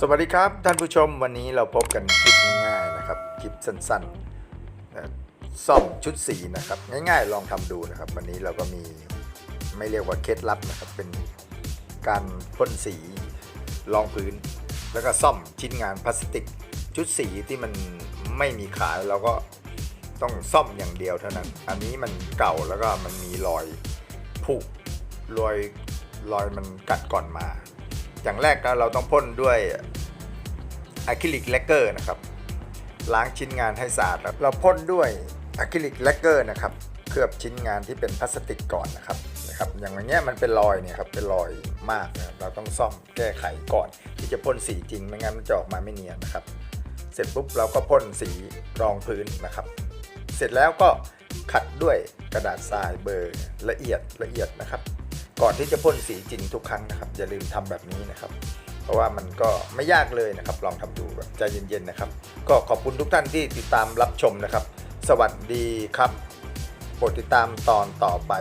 สวัสดีครับท่านผู้ชมวันนี้เราพบกันคลิปง่ายๆนะครับคลิปสั้นๆซ่อมชุดสีนะครับ ง่ายๆลองทำดูนะครับ วันนี้เราก็มีไม่เรียกว่าเคล็ดลับนะครับ เป็นการพ่นสีรองพื้น แล้วก็ซ่อมชิ้นงานพลาสติก ชุดสีที่มันไม่มีขายเราก็ต้องซ่อมอย่างเดียวเท่านั้น อันนี้มันเก่าแล้วก็มันมีรอยผุรอยรอยมันกัดก่อนมา อย่างแรกเราต้องพ่นด้วยอะคริลิกแลกเกอร์นะครับ ล้างชิ้นงานให้สะอาดแล้วเราพ่นด้วยอะคริลิกแลกเกอร์นะครับเคลือบชิ้นงานที่เป็นพลาสติกก่อนนะครับนะครับอย่างอย่างเงี้ยมันเป็นรอยเนี่ยครับเป็นรอยมากนะครับเราต้องซ่อมแก้ไขก่อน ที่จะพ่นสีจริงไม่งั้นมันจะออกมาไม่เนียนนะครับ เสร็จปุ๊บเราก็พ่นสีรองพื้นนะครับ เสร็จแล้วก็ขัดด้วยกระดาษทรายเบอร์ละเอียดละเอียดนะครับ ก่อนที่จะพ่นสีจริงทุกครั้งนะครับ อย่าลืมทำแบบนี้นะครับ เพราะว่ามันก็ไม่ยากเลยนะครับ ลองทำดูแบบใจเย็นๆนะครับ ก็ขอบคุณทุกท่านที่ติดตามรับชมนะครับ สวัสดีครับโปรดติดตามตอนต่อไป